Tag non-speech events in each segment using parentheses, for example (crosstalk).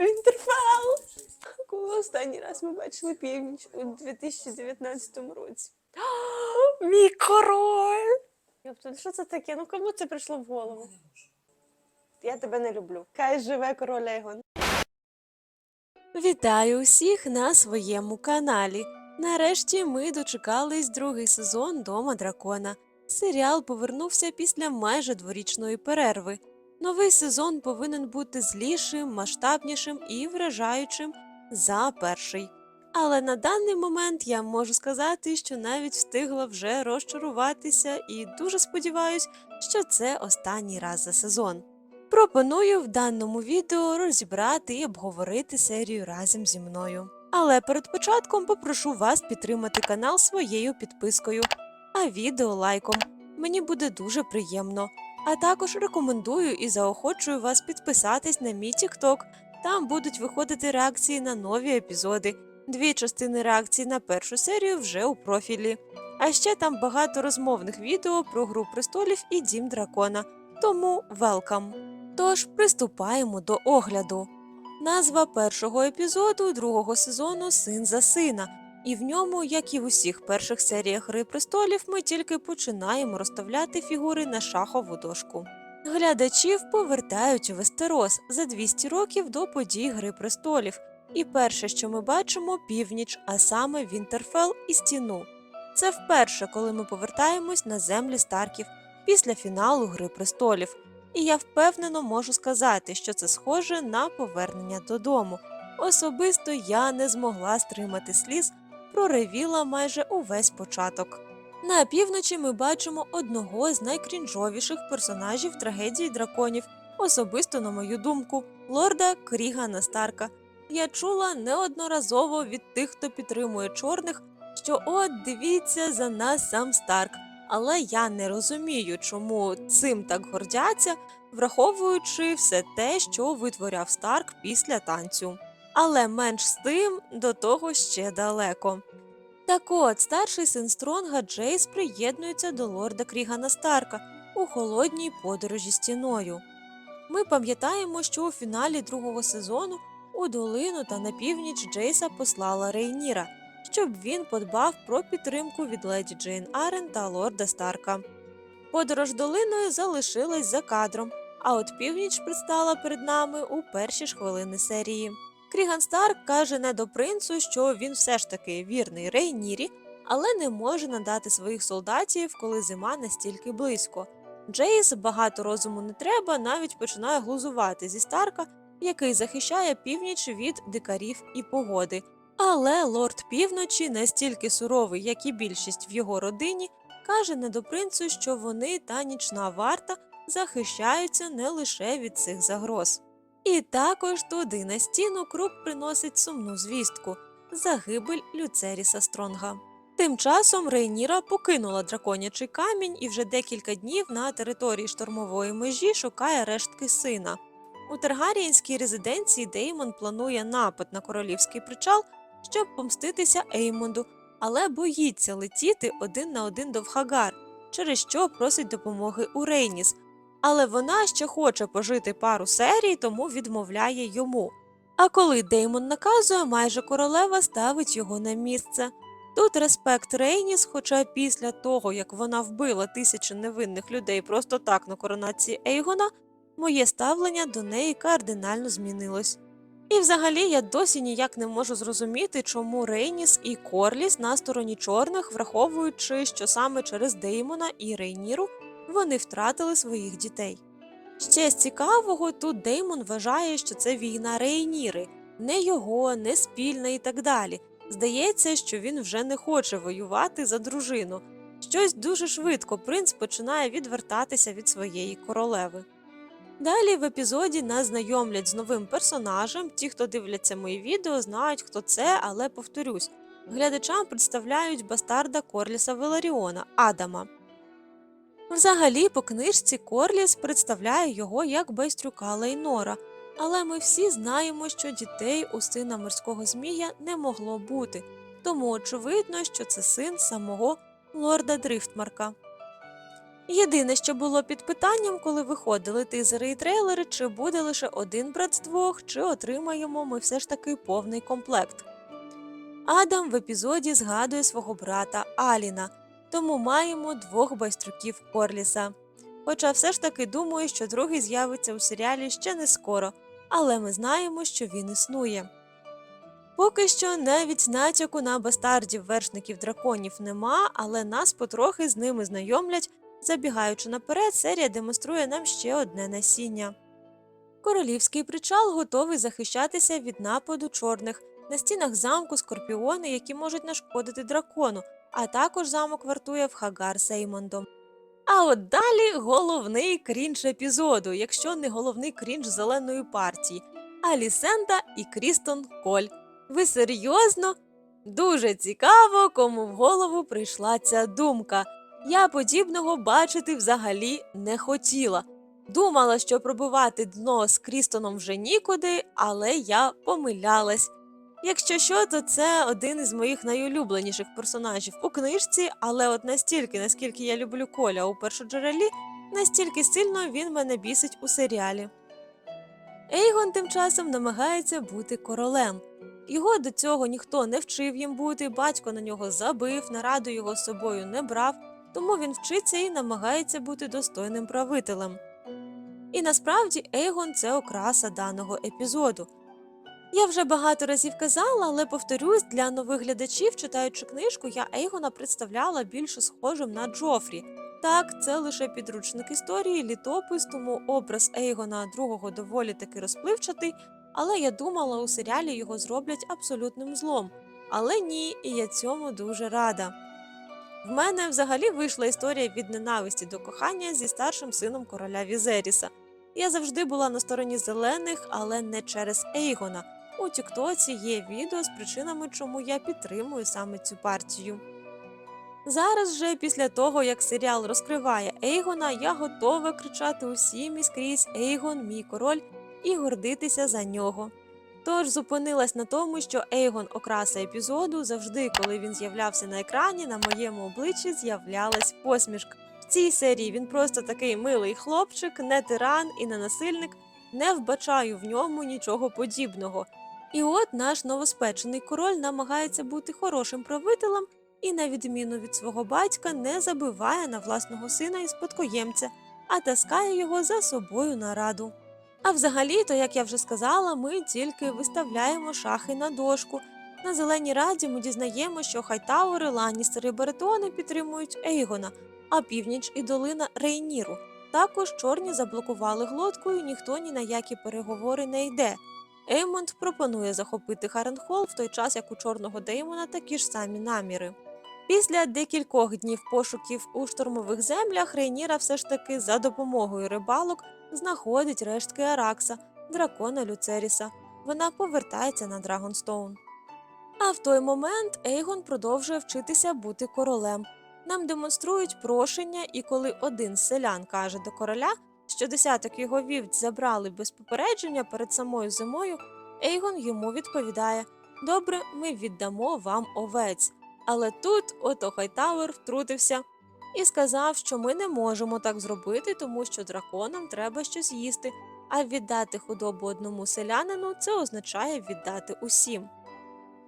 Вінтерфелл! Коли останній раз ми бачили північ у 2019 році. (gasps) Мій король! Що це таке? Ну кому це прийшло в голову? Я тебе не люблю. Хай живе король Ейгон. Вітаю усіх на своєму каналі. Нарешті ми дочекались другий сезон Дома дракона. Серіал повернувся після майже дворічної перерви. Новий сезон повинен бути злішим, масштабнішим і вражаючим за перший. Але на даний момент я можу сказати, що навіть встигла вже розчаруватися і дуже сподіваюсь, що це останній раз за сезон. Пропоную в даному відео розібрати і обговорити серію разом зі мною. Але перед початком попрошу вас підтримати канал своєю підпискою, а відео лайком. Мені буде дуже приємно. А також рекомендую і заохочую вас підписатись на мій TikTok. Там будуть виходити реакції на нові епізоди. Дві частини реакцій на першу серію вже у профілі. А ще там багато розмовних відео про гру престолів і дім дракона. Тому велкам. Тож приступаємо до огляду. Назва першого епізоду другого сезону Син за сина, і в ньому, як і в усіх перших серіях Гри престолів, ми тільки починаємо розставляти фігури на шахову дошку. Глядачів повертають у Вестерос за 200 років до подій Гри престолів, і перше, що ми бачимо, північ, а саме Вінтерфелл і стіну. Це вперше, коли ми повертаємось на землі Старків після фіналу Гри престолів. І я впевнено можу сказати, що це схоже на повернення додому. Особисто я не змогла стримати сліз, проревіла майже увесь початок. На півночі ми бачимо одного з найкрінжовіших персонажів трагедії драконів, особисто, на мою думку, лорда Крігана Старка. Я чула неодноразово від тих, хто підтримує чорних, що от дивіться за нас сам Старк. Але я не розумію, чому цим так гордяться, враховуючи все те, що витворяв Старк після танцю. Але менш з тим до того ще далеко. Так от, старший син Стронга Джейс приєднується до лорда Крігана Старка у холодній подорожі стіною. Ми пам'ятаємо, що у фіналі другого сезону у долину та на північ Джейса послала Рейніра, щоб він подбав про підтримку від леді Джейн Арен та лорда Старка. Подорож долиною залишилась за кадром, а от північ предстала перед нами у перші ж хвилини серії. Кріган Старк каже недопринцу, що він все ж таки вірний Рейнірі, але не може надати своїх солдатів, коли зима настільки близько. Джейс багато розуму не треба, навіть починає глузувати зі Старка, який захищає північ від дикарів і погоди. Але лорд півночі настільки суровий, як і більшість в його родині, каже недопринцу, що вони та нічна варта захищаються не лише від цих загроз. І також туди на стіну круп приносить сумну звістку загибель Люцеріса Стронга. Тим часом Рейніра покинула драконячий камінь і вже декілька днів на території штормової межі шукає рештки сина. У Таргаріїнській резиденції Деймон планує напад на королівський причал, щоб помститися Еймонду, але боїться летіти один на один до Вхагар, через що просить допомоги у Рейніс. Але вона ще хоче пожити пару серій, тому відмовляє йому. А коли Деймон наказує, майже королева ставить його на місце. Тут респект Рейніс, хоча після того, як вона вбила тисячі невинних людей просто так на коронації Ейгона, моє ставлення до неї кардинально змінилось. І взагалі я досі ніяк не можу зрозуміти, чому Рейніс і Корліс на стороні чорних, враховуючи, що саме через Деймона і Рейніру вони втратили своїх дітей. Ще з цікавого, тут Деймон вважає, що це війна Рейніри, не його, не спільна і так далі. Здається, що він вже не хоче воювати за дружину. Щось дуже швидко принц починає відвертатися від своєї королеви. Далі в епізоді нас знайомлять з новим персонажем. Ті, хто дивляться мої відео, знають, хто це, але повторюсь. Глядачам представляють бастарда Корліса Веларіона Адама. Взагалі, по книжці Корліс представляє його як байстрюка Лейнора, але ми всі знаємо, що дітей у сина морського змія не могло бути, тому очевидно, що це син самого лорда Дрифтмарка. Єдине, що було під питанням, коли виходили тизери і трейлери, чи буде лише один брат з двох, чи отримаємо ми все ж таки повний комплект. Адам в епізоді згадує свого брата Аліна, тому маємо двох байструків Орліса. Хоча все ж таки думаю, що другий з'явиться у серіалі ще не скоро, але ми знаємо, що він існує. Поки що навіть натяку на бастардів вершників драконів нема, але нас потрохи з ними знайомлять. Забігаючи наперед, серія демонструє нам ще одне насіння. Королівський причал готовий захищатися від нападу чорних. На стінах замку скорпіони, які можуть нашкодити дракону, а також замок вартує в Хагар Сеймондом. А от далі головний крінж епізоду, якщо не головний крінж зеленої партії Алісенда і Крістон Коль. Ви серйозно? Дуже цікаво, кому в голову прийшла ця думка. Я подібного бачити взагалі не хотіла. Думала, що пробивати дно з Крістоном вже нікуди, але я помилялась. Якщо що, то це один із моїх найулюбленіших персонажів у книжці, але от настільки, наскільки я люблю Коля у першоджерелі, настільки сильно він мене бісить у серіалі. Ейгон тим часом намагається бути королем. Його до цього ніхто не вчив їм бути, батько на нього забив, нараду його з собою не брав, тому він вчиться і намагається бути достойним правителем. І насправді Ейгон це окраса даного епізоду. Я вже багато разів казала, але повторюсь, для нових глядачів, читаючи книжку, я Ейгона представляла більше схожим на Джофрі. Так, це лише підручник історії, літопис, тому образ Ейгона другого доволі таки розпливчатий, але я думала, у серіалі його зроблять абсолютним злом. Але ні, і я цьому дуже рада. В мене взагалі вийшла історія від ненависті до кохання зі старшим сином короля Візеріса. Я завжди була на стороні зелених, але не через Ейгона. У Тіктоці є відео з причинами, чому я підтримую саме цю партію. Зараз же, після того, як серіал розкриває Ейгона, я готова кричати усім і скрізь Ейгон, мій король, і гордитися за нього. Тож зупинилась на тому, що Ейгон окраса епізоду завжди, коли він з'являвся на екрані, на моєму обличчі з'являлась посмішка. В цій серії він просто такий милий хлопчик, не тиран і не насильник, не вбачаю в ньому нічого подібного. І от наш новоспечений король намагається бути хорошим правителем і, на відміну від свого батька, не забиває на власного сина і спадкоємця, а таскає його за собою на раду. А взагалі, то, як я вже сказала, ми тільки виставляємо шахи на дошку. На зеленій раді ми дізнаємо, що Хайтаури, Ланністери і Баретони підтримують Ейгона, а північ і долина Рейніру. Також чорні заблокували глотку, і ніхто ні на які переговори не йде. Еймонд пропонує захопити Харенхол в той час, як у чорного Деймона такі ж самі наміри. Після декількох днів пошуків у штурмових землях Рейніра все ж таки за допомогою рибалок знаходить рештки Аракса, дракона Люцеріса. Вона повертається на Драгонстоун. А в той момент Ейгон продовжує вчитися бути королем. Нам демонструють прошення, і коли один з селян каже до короля, що десяток його вівць забрали без попередження перед самою зимою, Ейгон йому відповідає: Добре, ми віддамо вам овець. Але тут ото Хайтауер втрутився і сказав, що ми не можемо так зробити, тому що драконам треба щось їсти, а віддати худобу одному селянину це означає віддати усім.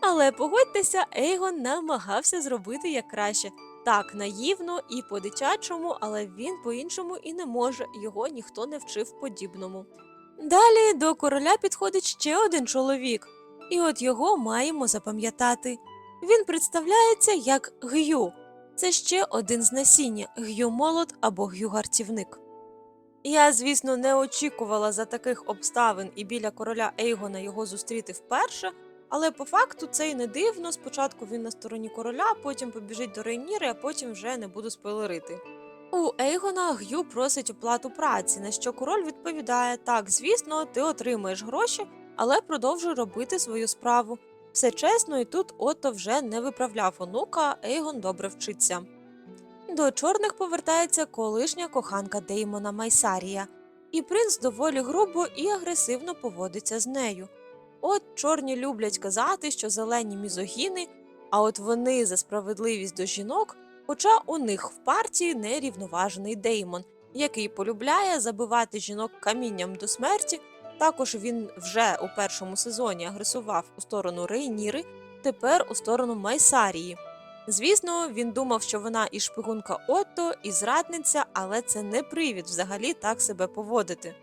Але погодьтеся, Ейгон намагався зробити як краще. Так, наївно і по-дитячому, але він по-іншому і не може, його ніхто не вчив подібному. Далі до короля підходить ще один чоловік, і от його маємо запам'ятати. Він представляється як Гю. Це ще один з насіння Гю молот або Гю гартівник. Я, звісно, не очікувала за таких обставин і біля короля Ейгона його зустріти вперше, але по факту це й не дивно. Спочатку він на стороні короля, потім побіжить до Рейніри, а потім вже не буду спойлерити. У Ейгона Гю просить оплату праці, на що король відповідає: так, звісно, ти отримаєш гроші, але продовжуй робити свою справу. Все чесно, і тут Отто вже не виправляв онука, Ейгон добре вчиться. До чорних повертається колишня коханка Деймона Майсарія, і принц доволі грубо і агресивно поводиться з нею. От чорні люблять казати, що зелені мізогіни, а от вони за справедливість до жінок, Хоча у них в партії нерівноважений Деймон, який полюбляє забивати жінок камінням до смерті. Також він вже у першому сезоні агресував у сторону Рейніри, тепер у сторону Майсарії. Звісно, він думав, що вона і шпигунка Отто, і зрадниця, але це не привід взагалі так себе поводити.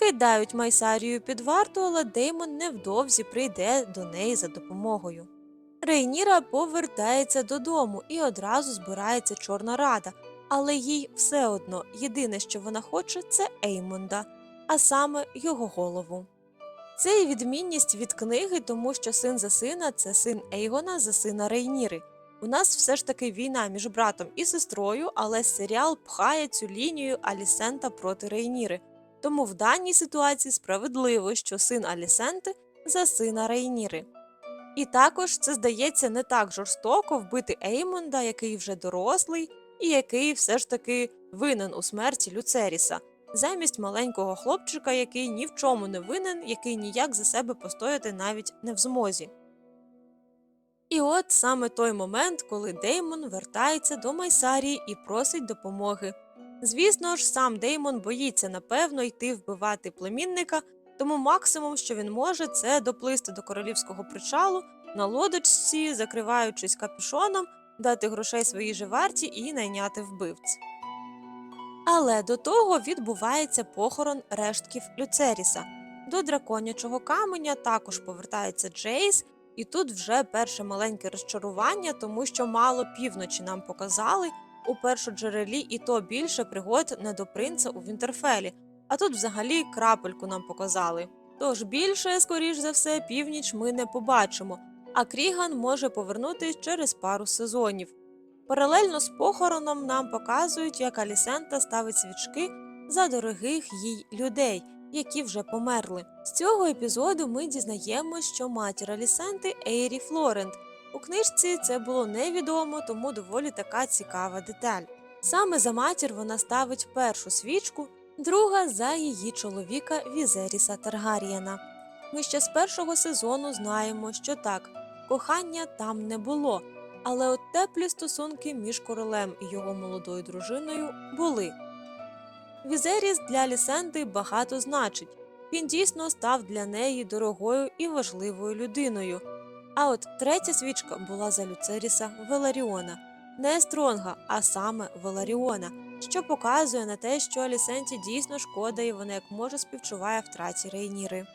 Кидають Майсарію під варту, але Деймон невдовзі прийде до неї за допомогою. Рейніра повертається додому і одразу збирається Чорна Рада, але їй все одно єдине, що вона хоче, це Еймонда, а саме його голову. Це і відмінність від книги, тому що син за сина це син Ейгона за сина Рейніри. У нас все ж таки війна між братом і сестрою, але серіал пхає цю лінію Алісента проти Рейніри. Тому в даній ситуації справедливо, що син Алісенти за сина Рейніри. І також це здається не так жорстоко вбити Еймонда, який вже дорослий, і який все ж таки винен у смерті Люцеріса, замість маленького хлопчика, який ні в чому не винен, який ніяк за себе постояти навіть не в змозі. І от саме той момент, коли Деймон вертається до Майсарії і просить допомоги. Звісно ж, сам Деймон боїться напевно йти вбивати племінника, тому максимум, що він може, це доплисти до королівського причалу на лодочці, закриваючись капюшоном, дати грошей своїй же варті і найняти вбивць. Але до того відбувається похорон рештків Люцеріса. До драконячого каменя також повертається Джейс, і тут вже перше маленьке розчарування, тому що мало півночі нам показали у першоджерелі, і то більше пригод не до принца у Вінтерфелі, а тут взагалі крапельку нам показали. Тож більше, скоріш за все, північ ми не побачимо, а Кріган може повернутись через пару сезонів. Паралельно з похороном нам показують, як Алісента ставить свічки за дорогих їй людей, які вже померли. З цього епізоду ми дізнаємося, що матір Алісенти Ейрі Флорент. У книжці це було невідомо, тому доволі така цікава деталь. Саме за матір вона ставить першу свічку, друга за її чоловіка Візеріса Таргарієна. Ми ще з першого сезону знаємо, що так, кохання там не було, але от теплі стосунки між королем і його молодою дружиною були. Візеріс для Лісенди багато значить. Він дійсно став для неї дорогою і важливою людиною. А от третя свічка була за Люцеріса Веларіона, не Естронга, а саме Веларіона, що показує на те, що Алісенті дійсно шкода і вона як може співчуває втраті Рейніри.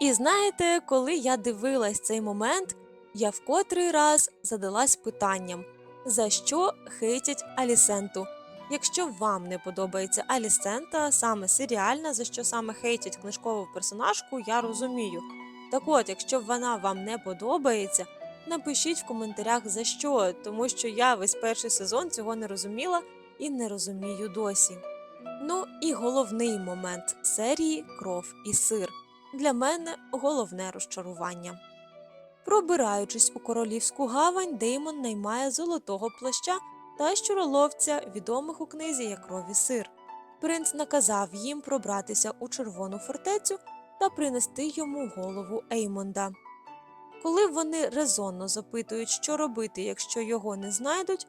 І знаєте, коли я дивилась цей момент, я в котрий раз задалась питанням, за що хейтять Алісенту. Якщо вам не подобається Алісента, саме серіальна, за що саме хейтять книжкову персонажку, я розумію. Так от, якщо вона вам не подобається, напишіть в коментарях за що, тому що я весь перший сезон цього не розуміла і не розумію досі. Ну і головний момент серії Кров і сир. Для мене головне розчарування. Пробираючись у королівську гавань, Деймон наймає золотого плаща та щуроловця, відомих у книзі як кров і сир. Принц наказав їм пробратися у червону фортецю та принести йому голову Еймонда. Коли вони резонно запитують, що робити, якщо його не знайдуть,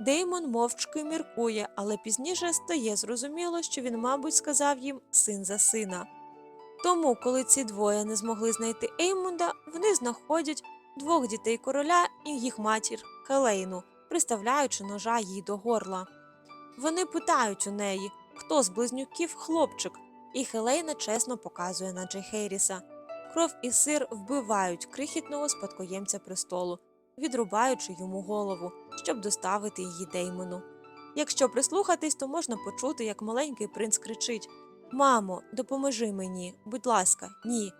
Деймон мовчки міркує, але пізніше стає зрозуміло, що він, мабуть, сказав їм син за сина. Тому, коли ці двоє не змогли знайти Еймунда, вони знаходять двох дітей короля і їх матір Хелейну, приставляючи ножа їй до горла. Вони питають у неї, хто з близнюків хлопчик, і Хелейна чесно показує на Джейхейріса. Кров і сир вбивають крихітного спадкоємця престолу, відрубаючи йому голову, щоб доставити її Деймону. Якщо прислухатись, то можна почути, як маленький принц кричить Мамо, допоможи мені, будь ласка, ні.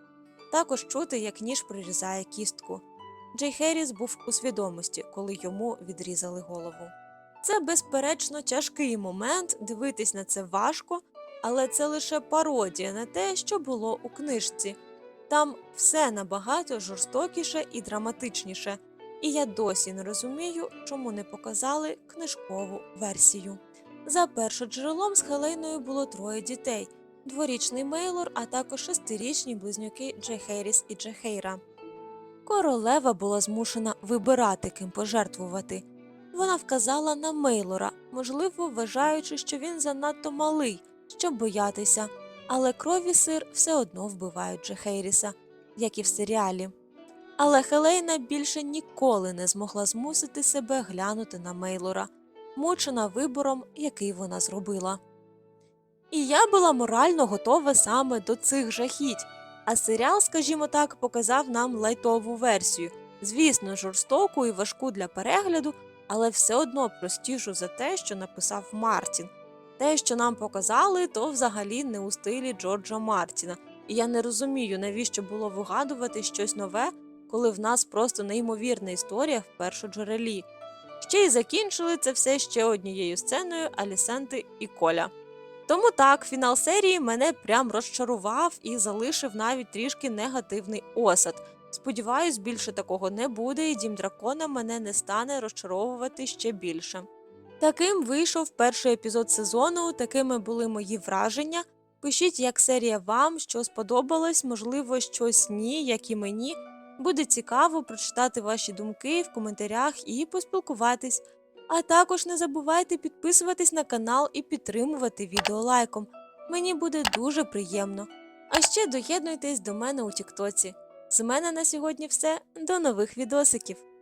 Також чути, як ніж прирізає кістку. Джей Херріс був у свідомості, коли йому відрізали голову. Це, безперечно, тяжкий момент, дивитись на це важко, але це лише пародія на те, що було у книжці. Там все набагато жорстокіше і драматичніше, і я досі не розумію, чому не показали книжкову версію. За першоджерелом з Хелейною було троє дітей: дворічний Мейлор, а також шестирічні близнюки Джехейріс і Джехейра. Королева була змушена вибирати, ким пожертвувати. Вона вказала на Мейлора, можливо, вважаючи, що він занадто малий, щоб боятися, але крові сир все одно вбивають Джехейріса, як і в серіалі. Але Хелейна більше ніколи не змогла змусити себе глянути на Мейлора, мучена вибором, який вона зробила. І я була морально готова саме до цих жахіть, а серіал, скажімо так, показав нам лайтову версію, звісно, жорстоку і важку для перегляду, але все одно простішу за те, що написав Мартін. Те, що нам показали, то взагалі не у стилі Джорджа Мартіна. І я не розумію, навіщо було вигадувати щось нове, коли в нас просто неймовірна історія в першоджерелі. Ще й закінчили це все ще однією сценою Алісенти і Коля. Тому так, фінал серії мене прям розчарував і залишив навіть трішки негативний осад. Сподіваюсь, більше такого не буде, і дім дракона мене не стане розчаровувати ще більше. Таким вийшов перший епізод сезону, такими були мої враження. Пишіть, як серія вам, що сподобалось, можливо, щось ні, як і мені. Буде цікаво прочитати ваші думки в коментарях і поспілкуватись. А також не забувайте підписуватись на канал і підтримувати відео лайком. Мені буде дуже приємно. А ще доєднуйтесь до мене у Тіктоці. З мене на сьогодні все. До нових відосиків!